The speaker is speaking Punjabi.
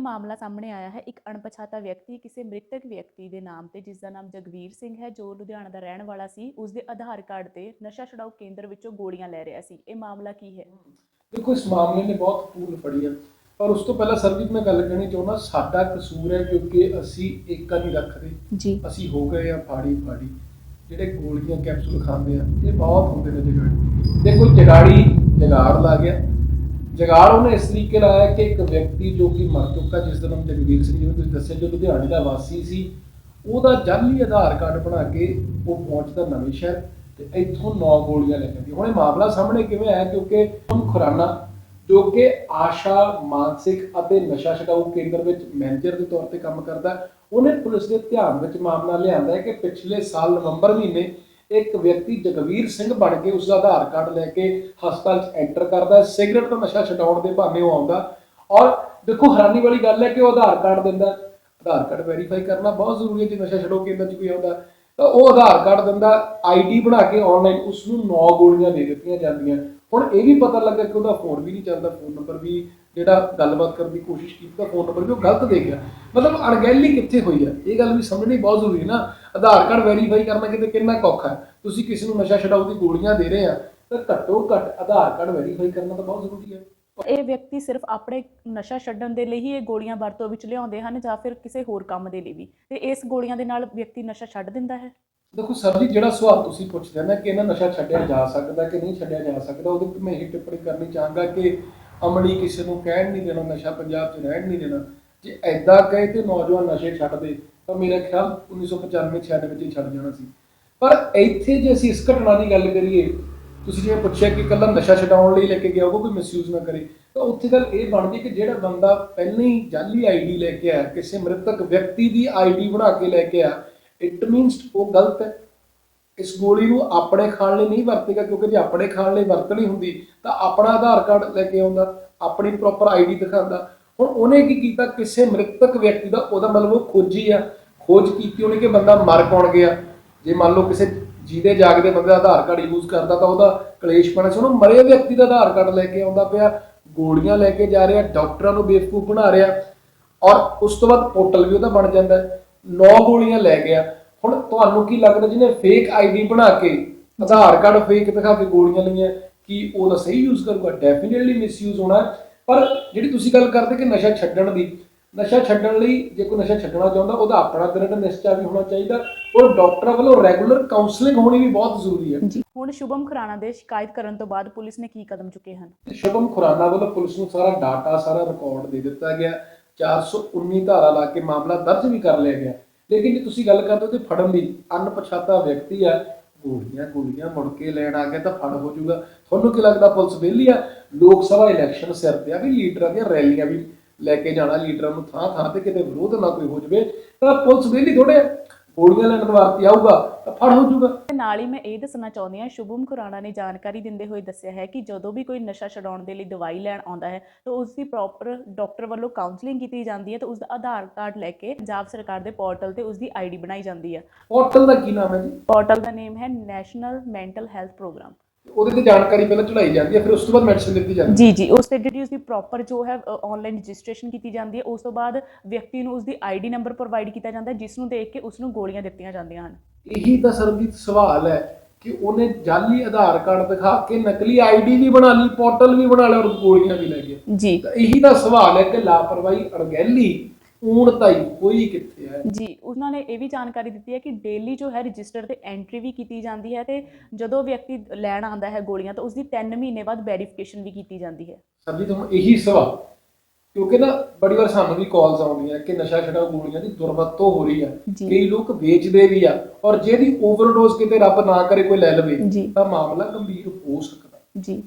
ਮਾਮਲਾ ਸਾਹਮਣੇ ਆਇਆ ਹੈ। ਇੱਕ ਅਣਪਛਾਤਾ ਵਿਅਕਤੀ ਕਿਸੇ ਮ੍ਰਿਤਕ ਵਿਅਕਤੀ ਦੇ ਨਾਮ ਤੇ ਜਿਸ ਦਾ ਨਾਮ ਜਗਵੀਰ ਸਿੰਘ ਹੈ ਜੋ ਲੁਧਿਆਣਾ ਦਾ ਰਹਿਣ ਵਾਲਾ ਸੀ ਉਸ ਦੇ ਆਧਾਰ ਕਾਰਡ ਤੇ ਨਸ਼ਾ ਛੁਡਾਊ ਕੇਂਦਰ ਵਿੱਚੋਂ ਗੋਲੀਆਂ ਲੈ ਰਿਹਾ ਸੀ। ਇਹ ਮਾਮਲਾ ਕੀ ਹੈ? ਦੇਖੋ ਇਸ ਮਾਮਲੇ ਨੇ ਬਹੁਤ ਪੂਲ ਫੜੀ ਆ। ਪਰ ਉਸ ਤੋਂ ਪਹਿਲਾਂ ਸਰਜੀਤ ਮੈਂ ਗੱਲ ਕਹਿਣੀ ਚਾਹੁੰਦਾ ਸਾਡਾ ਕਸੂਰ ਹੈ ਕਿਉਂਕਿ ਅਸੀਂ ਏਕਾ ਨਹੀਂ ਰੱਖਦੇ। ਅਸੀਂ ਹੋ ਗਏ ਆ ਫਾੜੀ ਫਾੜੀ। ਜਿਹੜੇ ਗੋਲੀਆਂ ਕੈਪਸੂਲ ਖਾਂਦੇ ਆ ਇਹ ਬਹੁਤ ਹੁੰਦੇ ਨੇ ਜਗਾੜੀ ਦੇਖੋ ਜਗਾੜੀ ਜਗਾੜ ਲਾ ਗਿਆ। ਜਗਾੜ ਉਹਨੇ ਇਸ ਤਰੀਕੇ ਲਾਇਆ ਕਿ ਇੱਕ ਵਿਅਕਤੀ ਜੋ ਕਿ ਮਰ ਚੁੱਕਾ ਜਿਸ ਦਾ ਨਾਮ ਜਗਵੀਰ ਸਿੰਘ ਜਿਵੇਂ ਤੁਸੀਂ ਦੱਸਿਆ ਜੋ ਲੁਧਿਆਣੇ ਦਾ ਵਾਸੀ ਸੀ, ਉਹਦਾ ਜਾਲੀ ਆਧਾਰ ਕਾਰਡ ਬਣਾ ਕੇ ਉਹ ਪਹੁੰਚਦਾ ਨਵੇਂ ਸ਼ਹਿਰ ਤੇ ਇੱਥੋਂ ਨੌ ਗੋਲੀਆਂ ਲੈ ਜਾਂਦੀ। ਹੁਣ ਇਹ ਮਾਮਲਾ ਸਾਹਮਣੇ ਕਿਵੇਂ ਆਇਆ? ਕਿਉਂਕਿ ਹੁਣ ਖੁਰਾਨਾ, ਜੋ ਕਿ ਆਸ਼ਾ, ਮਾਨਸਿਕ ਅਤੇ ਨਸ਼ਾ ਛਡਾਊ ਕੇਂਦਰ ਵਿੱਚ ਮੈਨੇਜਰ ਦੇ ਤੌਰ ਤੇ ਕੰਮ ਕਰਦਾ, ਉਹਨੇ ਪੁਲਿਸ ਦੇ ਧਿਆਨ ਵਿੱਚ ਮਾਮਲਾ ਲਿਆਂਦਾ ਹੈ ਕਿ ਪਿਛਲੇ ਸਾਲ ਨਵੰਬਰ ਮਹੀਨੇ ਇੱਕ ਵਿਅਕਤੀ ਜਗਵੀਰ ਸਿੰਘ ਬਣ ਕੇ ਉਸ ਦਾ ਆਧਾਰ ਕਾਰਡ ਲੈ ਕੇ ਹਸਪਤਾਲ 'ਚ ਐਂਟਰ ਕਰਦਾ ਸਿਗਰਟ ਦਾ ਨਸ਼ਾ ਛਡਾਉਣ ਦੇ ਬਹਾਨੇ ਉਹ ਆਉਂਦਾ। ਔਰ ਦੇਖੋ, ਹੈਰਾਨੀ ਵਾਲੀ ਗੱਲ ਹੈ ਕਿ ਉਹ ਆਧਾਰ ਕਾਰਡ ਦਿੰਦਾ ਆਧਾਰ ਕਾਰਡ ਵੈਰੀਫਾਈ ਕਰਨਾ ਬਹੁਤ ਜ਼ਰੂਰੀ ਹੈ, ਜੇ ਨਸ਼ਾ ਛਡਾਊ ਕੇਂਦਰ 'ਚ ਕੋਈ ਆਉਂਦਾ ਤਾਂ ਉਹ ਆਧਾਰ ਕਾਰਡ ਦਿੰਦਾ ਆਈਡੀ ਬਣਾ ਕੇ ਆਨਲਾਈਨ ਉਸ ਨੂੰ 9 ਗੋਲੀਆਂ ਦੇ ਦਿੱਤੀਆਂ ਜਾਂਦੀਆਂ ਹੁਣ ਇਹ ਵੀ ਪਤਾ ਲੱਗਾ ਕਿ ਉਹਦਾ ਫੋਨ ਵੀ ਨਹੀਂ ਚੱਲਦਾ ਫੋਨ ਨੰਬਰ ਵੀ ਜਿਹੜਾ ਗੱਲਬਾਤ ਕਰਨ ਦੀ ਕੋਸ਼ਿਸ਼ ਕੀਤੀ ਤਾਂ ਫੋਨ ਨੰਬਰ ਵੀ ਉਹ ਗਲਤ ਦੇ ਗਿਆ। ਮਤਲਬ ਅਣਗਹਿਲੀ ਕਿੱਥੇ ਹੋਈ ਹੈ? ਇਹ ਗੱਲ ਵੀ ਸਮਝਣੀ ਬਹੁਤ ਜ਼ਰੂਰੀ ਹੈ ਨਾ। ਆਧਾਰ ਕਾਰਡ ਵੈਰੀਫਾਈ ਕਰਨਾ ਕਿਤੇ ਕਿੰਨਾ ਔਖਾ ਤੁਸੀਂ ਕਿਸੇ ਨੂੰ ਨਸ਼ਾ ਛਡਾਊ ਦੀ ਗੋਲੀਆਂ ਦੇ ਰਹੇ ਆ ਤਾਂ ਘੱਟੋ ਘੱਟ ਆਧਾਰ ਕਾਰਡ ਵੈਰੀਫਾਈ ਕਰਨਾ ਤਾਂ ਬਹੁਤ ਜ਼ਰੂਰੀ ਹੈ। ਇਹ ਵਿਅਕਤੀ ਸਿਰਫ ਆਪਣੇ ਨਸ਼ਾ ਛੱਡਣ ਦੇ ਲਈ ਹੀ ਇਹ ਗੋਲੀਆਂ ਵਰਤੋਂ ਵਿੱਚ ਲਿਆਉਂਦੇ ਹਨ ਜਾਂ ਫਿਰ ਕਿਸੇ ਹੋਰ ਕੰਮ ਦੇ ਲਈ ਵੀ। ਤੇ ਇਸ ਗੋਲੀਆਂ ਦੇ ਨਾਲ ਵਿਅਕਤੀ ਨਸ਼ਾ ਛੱਡ ਦਿੰਦਾ ਹੈ। ਦੇਖੋ ਸਰ ਜੀ ਜਿਹੜਾ ਸਵਾਲ ਤੁਸੀਂ ਪੁੱਛਦੇ ਨਾ ਕਿ ਇਹਨਾਂ ਨਸ਼ਾ ਛੱਡਿਆ ਜਾ ਸਕਦਾ ਕਿ ਨਹੀਂ ਛੱਡਿਆ ਜਾ ਸਕਦਾ ਉਹਦੇ ਤੇ ਮੈਂ ਇਹ ਟਿੱਪਣੀ ਕਰਨੀ ਚਾਹਾਂਗਾ ਕਿ ਅਮਲੀ ਕਿਸੇ ਨੂੰ ਕਹਿਣ ਨਹੀਂ ਦੇਣਾ ਨਸ਼ਾ ਪੰਜਾਬ 'ਚ ਰਹਿਣ ਨਹੀਂ ਦੇਣਾ। ਜੇ ਐਦਾਂ ਕਹੇ ਤੇ ਨੌਜਵਾਨ ਨਸ਼ੇ ਛੱਡ ਦੇ ਤਾਂ ਮੇਰਾ ਖਿਆਲ 1995 96 ਵਿੱਚ ਹੀ ਛੱਡ ਜਾਣਾ ਸੀ। ਪਰ ਇੱਥੇ ਜੇ ਅਸੀਂ ਇਸ ਘਟਨਾ ਦੀ ਗੱਲ ਕਰੀਏ, ਤੁਸੀਂ ਜਿਵੇਂ ਪੁੱਛਿਆ ਕਿ ਇਕੱਲਾ ਨਸ਼ਾ ਛਡਾਉਣ ਲਈ ਲੈ ਕੇ ਗਿਆ ਉਹ ਕੋਈ ਮਿਸਯੂਜ਼ ਨਾ ਕਰੇ, ਤਾਂ ਉੱਥੇ ਗੱਲ ਇਹ ਬਣਦੀ ਕਿ ਜਿਹੜਾ ਬੰਦਾ ਪਹਿਲਾਂ ਹੀ ਜਾਲੀ ਆਈਡੀ ਲੈ ਕੇ ਆਇਆ, ਕਿਸੇ ਮ੍ਰਿਤਕ ਵਿਅਕਤੀ ਦੀ ਆਈਡੀ ਬਣਾ ਕੇ ਲੈ ਕੇ ਆਇਆ ਇਟ ਮੀਨਸ ਉਹ ਗਲਤ ਹੈ। ਇਸ ਗੋਲੀ ਨੂੰ ਆਪਣੇ ਖਾਣ ਲਈ ਨਹੀਂ ਵਰਤੇਗਾ, ਕਿਉਂਕਿ ਜੇ ਆਪਣੇ ਖਾਣ ਲਈ ਵਰਤਣੀ ਹੁੰਦੀ, ਤਾਂ ਆਪਣਾ ਆਧਾਰ ਕਾਰਡ ਲੈ ਕੇ ਆਉਂਦਾ, ਆਪਣੀ ਪ੍ਰੋਪਰ ਆਈਡੀ ਦਿਖਾਉਂਦਾ ਹੁਣ ਉਹਨੇ ਕੀ ਕੀਤਾ? ਕਿਸੇ ਮ੍ਰਿਤਕ ਵਿਅਕਤੀ ਦਾ ਉਹਦਾ ਮਤਲਬ ਉਹ ਖੋਜੀ ਆ। ਖੋਜ ਕੀਤੀ ਉਹਨੇ ਕਿ ਬੰਦਾ ਮਰ ਕੌਣ ਗਿਆ? ਜੇ ਮੰਨ ਲਓ ਕਿਸੇ ਜੀਦੇ ਜਾਗਦੇ ਬੰਦੇ ਦਾ ਆਧਾਰ ਕਾਰਡ ਯੂਜ਼ ਕਰਦਾ ਤਾਂ ਉਹਦਾ ਕਲੇਸ਼ ਪੈਣਾ ਸੀ। ਉਹਨੂੰ ਮਰੇ ਵਿਅਕਤੀ ਦਾ ਆਧਾਰ ਕਾਰਡ ਲੈ ਕੇ ਆਉਂਦਾ ਪਿਆ। ਗੋਲੀਆਂ ਲੈ ਕੇ ਜਾ ਰਿਹਾ, ਡਾਕਟਰਾਂ ਨੂੰ ਬੇਵਕੂਫ ਬਣਾ ਰਿਹਾ ਔਰ ਉਸ ਤੋਂ ਬਾਅਦ ਪੋਰਟਲ ਵੀ ਉਹਦਾ ਬਣ ਜਾਂਦਾ। ਨੌ ਗੋਲੀਆਂ ਲੈ ਗਿਆ। ਹੁਣ ਤੁਹਾਨੂੰ ਕੀ ਲੱਗਦਾ ਜਿਹਨੇ ਫੇਕ ਆਈਡੀ ਬਣਾ ਕੇ ਆਧਾਰ ਕਾਰਡ ਫੇਕ ਦਿਖਾ ਕੇ ਗੋਲੀਆਂ ਲਈਆਂ, ਕਿ ਉਹਦਾ ਸਹੀ ਯੂਜ਼ ਕਰੂਗਾ? ਡੈਫੀਨਿਟਲੀ ਮਿਸਯੂਜ਼ ਹੋਣਾ। ਪਰ ਜਿਹੜੀ ਤੁਸੀਂ ਗੱਲ ਕਰਦੇ ਕਿ ਨਸ਼ਾ ਛੱਡਣ ਦੀ ਨਸ਼ਾ ਛੱਡਣ ਲਈ ਜੇ ਕੋਈ ਨਸ਼ਾ ਛੱਡਣਾ ਚਾਹੁੰਦਾ ਉਹਦਾ ਆਪਣਾ ਦ੍ਰਿੜ ਨਿਸ਼ਚਾ ਵੀ ਹੋਣਾ ਚਾਹੀਦਾ। ਔਰ ਡਾਕਟਰ ਵੱਲੋਂ ਰੈਗੂਲਰ ਕਾਉਂਸਲਿੰਗ ਹੋਣੀ ਵੀ ਬਹੁਤ ਜ਼ਰੂਰੀ ਹੈ। ਜੀ। ਹੁਣ ਸ਼ੁਭਮ ਖੁਰਾਣਾ ਦੇ ਸ਼ਿਕਾਇਤ ਕਰਨ ਤੋਂ ਬਾਅਦ ਪੁਲਿਸ ਨੇ ਕੀ ਕਦਮ ਚੁੱਕੇ ਹਨ? ਸ਼ੁਭਮ ਖੁਰਾਨਾ ਵੱਲੋਂ ਪੁਲਿਸ ਨੂੰ ਸਾਰਾ ਡਾਟਾ ਸਾਰਾ ਰਿਕਾਰਡ ਦੇ ਦਿੱਤਾ ਗਿਆ। 419 ਧਾਰਾ ਲਾ ਕੇ ਮਾਮਲਾ ਦਰਜ ਵੀ ਕਰ ਲਿਆ ਗਿਆ। ਲੇਕਿਨ ਜੇ ਤੁਸੀਂ ਗੱਲ ਕਰਦੇ ਹੋ ਤੇ ਫੜਨ ਦੀ ਅਣਪਛਾਤਾ ਵਿਅਕਤੀ ਆ ਗੋਲੀਆਂ ਗੋਲੀਆਂ ਮੁੜ ਕੇ ਲੈਣ ਆ ਗਿਆ ਤਾਂ ਫੜ ਹੋ ਜਾਊਗਾ। ਤੁਹਾਨੂੰ ਕੀ ਲੱਗਦਾ ਪੁਲਿਸ ਵਿਹਲੀ ਆ? ਲੋਕ ਸਭਾ ਇਲੈਕਸ਼ਨ ਸਿਰ ਤੇ ਆ ਵੀ ਲੀਡਰਾਂ ਦੀਆਂ ਰੈਲੀਆਂ ਵੀ ਲੈ ਕੇ ਜਾਣਾ, ਲੀਡਰਾਂ ਨੂੰ ਥਾਂ ਥਾਂ ਤੇ ਕਿਤੇ ਵਿਰੋਧ ਨਾ ਕੋਈ ਹੋ ਜਵੇ। ਤਾਂ ਪੁਲਿਸ ਵਿਹਲੀ ਥੋੜੇ ਗੋਲੀਆਂ ਲੈਣ ਵਾਸਤੇ ਆਊਗਾ ਤਾਂ ਫੜ ਹੋ ਜਾਊਗਾ। ਤੇ ਨਾਲ ਹੀ ਮੈਂ ਇਹ ਦੱਸਣਾ ਚਾਹੁੰਦੀ ਹਾਂ ਸ਼ੁਭਮ ਖੁਰਾਣਾ ਨੇ ਜਾਣਕਾਰੀ ਦਿੰਦੇ ਹੋਏ ਦੱਸਿਆ ਹੈ ਕਿ ਜਦੋਂ ਵੀ ਕੋਈ ਨਸ਼ਾ ਛਡਾਉਣ ਦੇ ਲਈ ਦਵਾਈ ਲੈਣ ਆਉਂਦਾ ਹੈ ਤਾਂ ਉਸ ਦੀ ਪ੍ਰੋਪਰ ਡਾਕਟਰ ਵੱਲੋਂ ਕਾਉਂਸਲਿੰਗ ਕੀਤੀ ਜਾਂਦੀ ਹੈ ਤੇ ਉਸ ਦਾ ਆਧਾਰ ਕਾਰਡ ਲੈ ਕੇ ਪੰਜਾਬ ਸਰਕਾਰ ਦੇ ਪੋਰਟਲ ਤੇ ਉਸ ਦੀ ਆਈਡੀ ਬਣਾਈ ਜਾਂਦੀ ਹੈ। ਪੋਰਟਲ ਦਾ ਕੀ ਨਾਮ ਹੈ ਜੀ? ਪੋਰਟਲ ਦਾ ਨੇਮ ਹੈ ਨੈਸ਼ਨਲ ਮੈਂਟਲ ਹੈਲਥ ਪ੍ਰੋਗਰਾਮ ਉਹਦੇ ਤੇ ਜਾਣਕਾਰੀ ਪਹਿਲਾਂ ਚੜਾਈ ਜਾਂਦੀ ਹੈ ਫਿਰ ਉਸ ਤੋਂ ਬਾਅਦ ਮੈਡੀਸਿਨ ਦਿੱਤੀ ਜਾਂਦੀ ਹੈ। ਜੀ ਜੀ ਉਸ ਤੇ ਜਿਹੜੀ ਉਸ ਦੀ ਪ੍ਰੋਪਰ ਜੋ ਹੈ ਆਨਲਾਈਨ ਰਜਿਸਟ੍ਰੇਸ਼ਨ ਕੀਤੀ ਜਾਂਦੀ ਹੈ ਉਸ ਤੋਂ ਬਾਅਦ ਵਿਅਕਤੀ ਨੂੰ ਉਸ ਦੀ ਆਈਡੀ ਨੰਬਰ ਪ੍ਰੋਵਾਈਡ ਕੀਤਾ ਜਾਂਦਾ ਹੈ ਜਿਸ ਨੂੰ ਦੇਖ ਕੇ ਉਸ ਨੂੰ ਗੋਲੀਆਂ ਦਿੱਤੀਆਂ ਜਾਂਦੀਆਂ ਹਨ। ਇਹੀ ਤਾਂ ਸਰਬਜੀਤ ਸਵਾਲ ਹੈ ਕਿ ਉਹਨੇ ਜਾਲੀ ਆਧਾਰ ਕਾਰਡ ਦਿਖਾ ਕੇ ਨਕਲੀ ਆਈਡੀ ਵੀ ਬਣਾ ਲਈ ਪੋਰਟਲ ਵੀ ਬਣਾ ਲਿਆ ਔਰ ਗੋਲੀਆਂ ਵੀ ਲੈ ਗਿਆ ਜੀ। ਤਾਂ ਇਹੀ ਤਾਂ ਸਵਾਲ ਹੈ ਕਿ ਲਾਪਰਵਾਹੀ ਅਣਗਹਿਲੀ ਊਣਤਾਈ ਕੋਈ ਕਿੱਥੇ ਹੈ। ਜੀ ਉਹਨਾਂ ਨੇ ਇਹ ਵੀ ਜਾਣਕਾਰੀ ਦਿੱਤੀ ਹੈ ਕਿ ਡੇਲੀ ਜੋ ਹੈ ਰਜਿਸਟਰ ਤੇ ਐਂਟਰੀ ਵੀ ਕੀਤੀ ਜਾਂਦੀ ਹੈ ਤੇ ਜਦੋਂ ਵਿਅਕਤੀ ਲੈਣ ਆਉਂਦਾ ਹੈ ਗੋਲੀਆਂ ਤਾਂ ਉਸ ਦੀ 3 ਮਹੀਨੇ ਬਾਅਦ ਵੈਰੀਫਿਕੇਸ਼ਨ ਵੀ ਕੀਤੀ ਜਾਂਦੀ ਹੈ। ਸਰਬਜੀਤ ਹੁਣ ਇਹੀ ਸਵਾਲ ਕਿਉਂਕਿ ਨਾ ਬੜੀ ਵਾਰ ਸਾਨੂੰ ਵੀ ਕਾਲਸ ਆਉਂਦੀਆਂ ਕਿ ਨਸ਼ਾ ਛਡਾਊ ਗੋਲੀਆਂ ਦੀ ਦੁਰਵਰਤੋਂ ਹੋ ਰਹੀ ਜੀ। ਕਈ ਲੋਕ ਵੇਚਦੇ ਵੀ ਆ ਔਰ ਜਿਹਦੀ ਓਵਰਡੋਜ਼ ਕਿਤੇ ਰੱਬ ਨਾ ਕਰੇ ਕੋਈ ਲੈ ਲਵੇ ਜੀ। ਤਾਂ ਮਾਮਲਾ ਗੰਭੀਰ ਹੋ ਸਕਦਾ। ਜੀ।